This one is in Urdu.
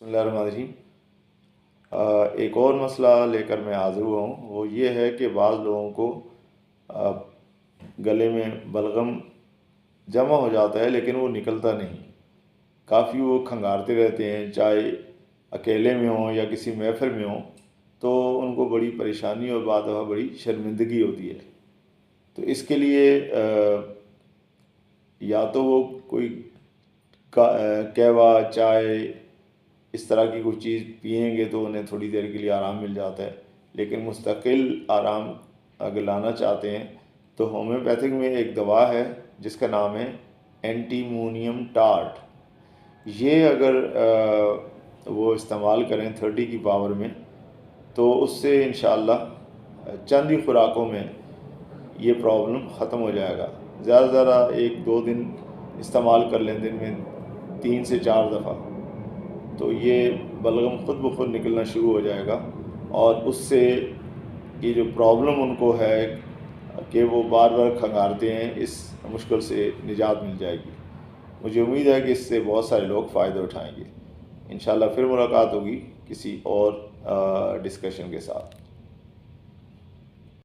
بسم اللہ الرحمن الرحیم۔ ایک اور مسئلہ لے کر میں حاضر ہوا ہوں۔ وہ یہ ہے کہ بعض لوگوں کو گلے میں بلغم جمع ہو جاتا ہے لیکن وہ نکلتا نہیں۔ کافی وہ کھنگارتے رہتے ہیں، چاہے اکیلے میں ہوں یا کسی محفل میں ہوں، تو ان کو بڑی پریشانی اور بعض دفعہ بڑی شرمندگی ہوتی ہے۔ تو اس کے لیے یا تو وہ کوئی کہوا، چائے اس طرح کی کوئی چیز پئیں گے تو انہیں تھوڑی دیر کے لیے آرام مل جاتا ہے۔ لیکن مستقل آرام اگر لانا چاہتے ہیں تو ہومیوپیتھک میں ایک دوا ہے جس کا نام ہے اینٹی مونیم ٹارٹ۔ یہ اگر وہ استعمال کریں تھرٹی کی پاور میں تو اس سے انشاءاللہ چند ہی خوراکوں میں یہ پرابلم ختم ہو جائے گا۔ زیادہ سے زیادہ ایک دو دن استعمال کر لیں دن میں تین سے چار دفعہ۔ تو یہ بلغم خود بخود نکلنا شروع ہو جائے گا اور اس سے یہ جو پرابلم ان کو ہے کہ وہ بار بار کھنگارتے ہیں، اس مشکل سے نجات مل جائے گی۔ مجھے امید ہے کہ اس سے بہت سارے لوگ فائدہ اٹھائیں گے۔ انشاءاللہ پھر ملاقات ہوگی کسی اور ڈسکشن کے ساتھ۔